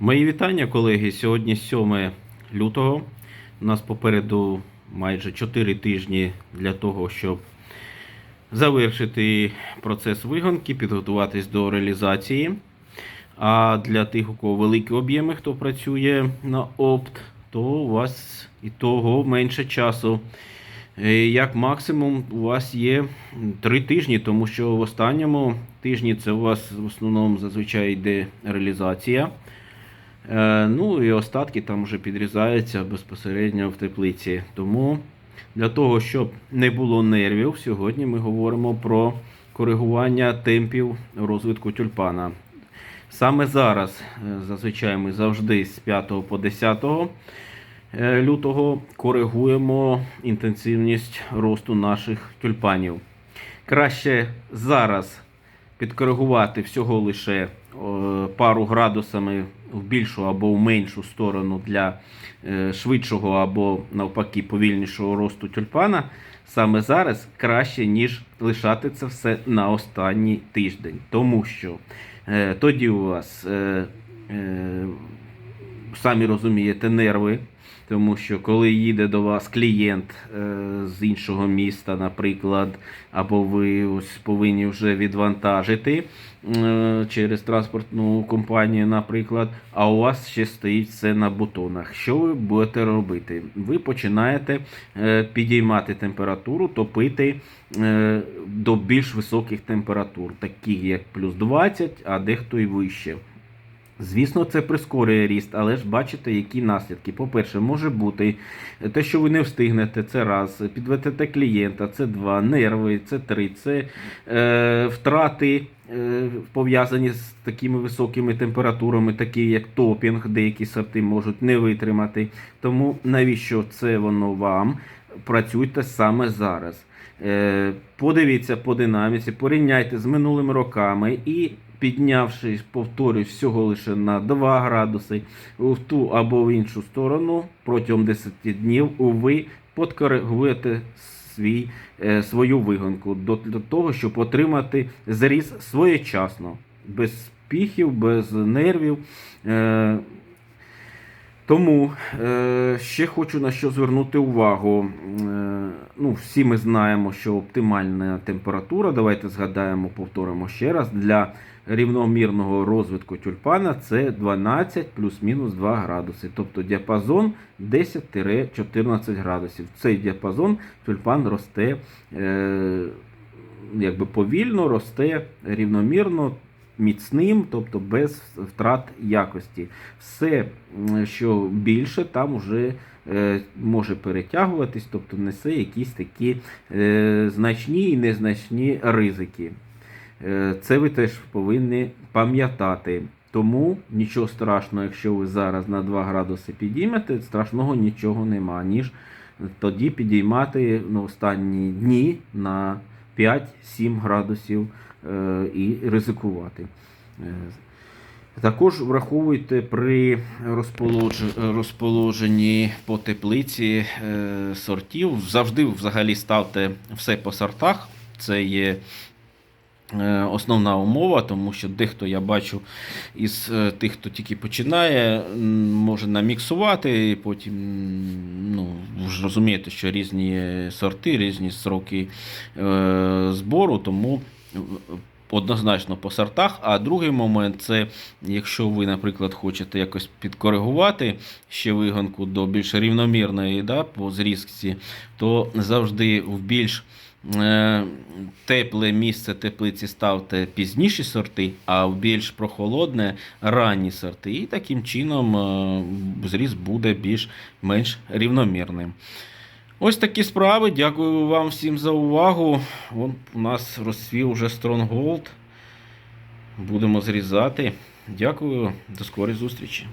Мої вітання, колеги. Сьогодні 7 лютого. У нас попереду майже 4 тижні для того, щоб завершити процес вигонки, підготуватись до реалізації. А для тих, у кого великі об'єми, хто працює на опт, то у вас і того менше часу. Е, Як максимум, у вас є 3 тижні, тому що в останньому тижні це у вас в основному зазвичай йде реалізація. Е, Ну і остатки там вже підрізаються безпосередньо в теплиці. Тому для того, щоб не було нервів, сьогодні ми говоримо про коригування темпів розвитку тюльпана. Саме зараз, е, зазвичай ми завжди з 5 по 10 е, лютого коригуємо інтенсивність росту наших тюльпанів. Краще зараз підкоригувати всього лише пару градусами в більшу або в меншу сторону для е, швидшого або навпаки повільнішого росту тюльпана. Саме зараз краще, ніж лишати це все на останній тиждень. Тому що е, тоді у вас, е, самі розумієте, нерви. Тому що коли їде до вас клієнт е, з іншого міста, наприклад, або ви ось повинні вже відвантажити е, через транспортну компанію, наприклад, а у вас ще стоїть все на бутонах. Що ви будете робити? Ви починаєте е, підіймати температуру, топити до більш високих температур, таких як плюс 20, а дехто і вище. Звісно, це прискорює ріст, але ж бачите, які наслідки. По-перше, може бути те, що ви не встигнете, це раз, підведете клієнта, це два, нерви, це три, це е, втрати е, пов'язані з такими високими температурами, такі як топінг, деякі сорти можуть не витримати. Тому навіщо це воно вам? Працюйте саме зараз. Е, подивіться по динаміці, порівняйте з минулими роками і піднявшись, повторюсь, всього лише на 2 градуси в ту або в іншу сторону протягом 10 днів ви подкоригуєте свій, е, свою вигонку до, того, щоб отримати зріз своєчасно, без спіхів, без нервів. Е, тому е, ще хочу на що звернути увагу. Ну, всі ми знаємо, що оптимальна температура, давайте згадаємо, повторимо ще раз, для рівномірного розвитку тюльпана це 12 плюс-мінус 2 градуси. Тобто діапазон 10-14 градусів. Цей діапазон тюльпан росте е, якби повільно, росте рівномірно міцним, тобто без втрат якості. Все, що більше, там вже е, може перетягуватись, тобто несе якісь такі е, значні і незначні ризики. Е, Це ви теж повинні пам'ятати. Тому нічого страшного, якщо ви зараз на 2 градуси підіймете, страшного нічого нема, ніж тоді підіймати на останні дні на 5-7 градусів і ризикувати. Е, Також враховуйте при розположенні по теплиці е, сортів. Завжди взагалі ставте все по сортах. Це є е, основна умова, тому що дехто я бачу із е, тих, хто тільки починає, може наміксувати, і потім ну, ви ж розумієте, що різні сорти, різні сроки е, збору, тому е, однозначно по сортах. А другий момент це, якщо ви, наприклад, хочете якось підкоригувати ще вигонку до більш рівномірної да, по зрізці, то завжди в більш е, тепле місце теплиці ставте пізніші сорти, а в більш прохолодне ранні сорти. І таким чином е, зріз буде більш-менш рівномірним. Ось такі справи. Дякую вам всім за увагу. Вон у нас розсвів вже Stronghold. Будемо зрізати. Дякую, до скорої зустрічі.